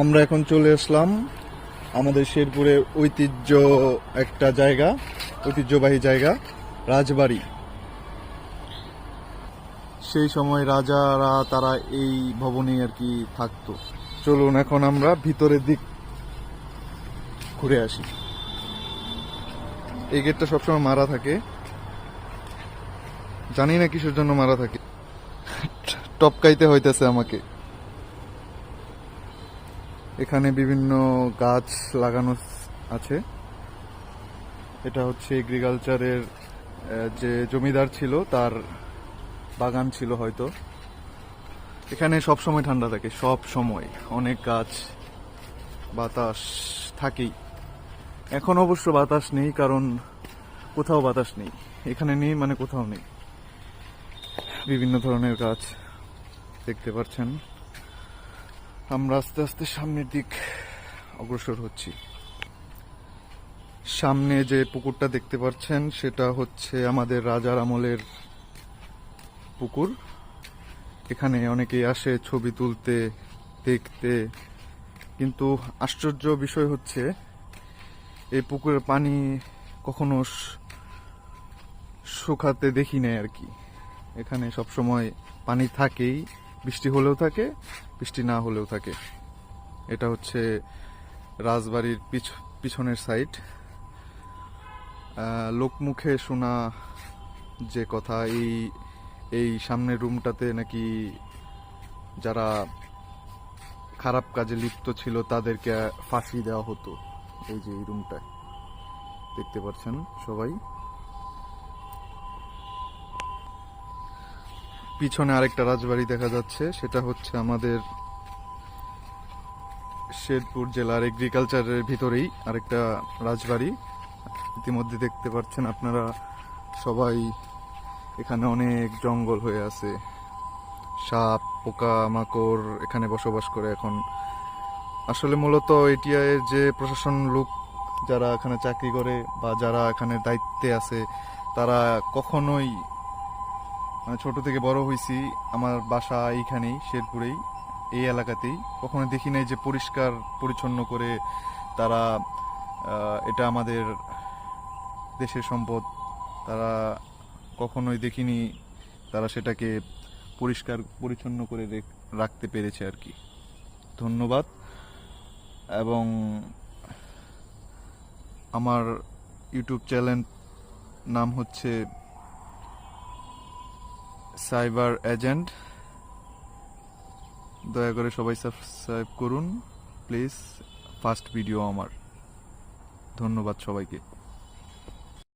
আমরা এখন চলে আসলাম আমাদের শেরপুরের ঐতিহ্য একটা জায়গা, ঐতিহ্যবাহী জায়গা, রাজবাড়ি। সেই সময় রাজারা তারা এই ভবনে আর কি থাকতো। চলুন এখন আমরা ভিতরের দিক ঘুরে আসি। এই গেটটা সবসময় মারা থাকে। জানি না কিসের জন্য মারা থাকে। টপকাইতে হইতেছে আমাকে। এখানে বিভিন্ন গাছ লাগানো আছে। এটা হচ্ছে এগ্রিকালচারের যে জমিদার ছিল, তার বাগান ছিল হয়তো। এখানে সব সময় ঠান্ডা থাকে সব সময় অনেক গাছ, বাতাস থাকেই। এখন অবশ্য বাতাস নেই, কারণ কোথাও বাতাস নেই। এখানে নেই মানে কোথাও নেই। বিভিন্ন ধরনের গাছ দেখতে পাচ্ছেন। আমরা আস্তে আস্তে সামনের দিক অগ্রসর হচ্ছি। সামনে যে পুকুরটা দেখতে পাচ্ছেন, সেটা হচ্ছে আমাদের রাজার আমলের পুকুর। এখানে অনেকেই আসে ছবি তুলতে, দেখতে। কিন্তু আশ্চর্য বিষয় হচ্ছে, এই পুকুরের পানি কখনো শুকাতে দেখি নাই আর কি। এখানে সব সময় পানি থাকেই। বৃষ্টি হলেও থাকে, বৃষ্টি না হলেও থাকে। এটা হচ্ছে রাজবাড়ির পিছ- পিছনের সাইড লোকমুখে শোনা যে কথা, এই এই সামনের রুমটাতে নাকি যারা খারাপ কাজে লিপ্ত ছিল তাদেরকে ফাঁসি দেওয়া হতো। এই যে এই রুমটায় দেখতে পাচ্ছেন সবাই। পিছনে আরেকটা রাজবাড়ি দেখা যাচ্ছে, সেটা হচ্ছে আমাদের শেরপুর জেলার এগ্রিকালচারের ভিতরেই আরেকটা রাজবাড়ি। ইতিমধ্যে দেখতে পাচ্ছেন আপনারা সবাই এখানে অনেক জঙ্গল হয়ে আছে। সাপ, পোকা, মাকড় এখানে বসবাস করে এখন। আসলে মূলত এটিআই যে প্রশাসন লোক যারা এখানে চাকরি করে বা যারা এখানে দায়িত্বে আছে, তারা কখনোই ছোট থেকে বড় হয়েছি আমার বাসা এইখানেই, শেরপুরেই, এই এলাকাতেই। কখনো দেখি নাই যে পরিষ্কার, পরিচ্ছন্ন করে তারা এটা আমাদের দেশের সম্পদ। তারা কখনোই দেখিনি তারা সেটাকে পরিষ্কার, পরিচ্ছন্ন করে রেখ- রাখতে পেরেছে আর কি। ধন্যবাদ। এবং আমার ইউটিউব চ্যানেল নাম হচ্ছে সাইবার এজেন্ট। দয়া করে সবাই সাবস্ক্রাইব করুন প্লিজ। ফার্স্ট ভিডিও আমার। ধন্যবাদ সবাইকে।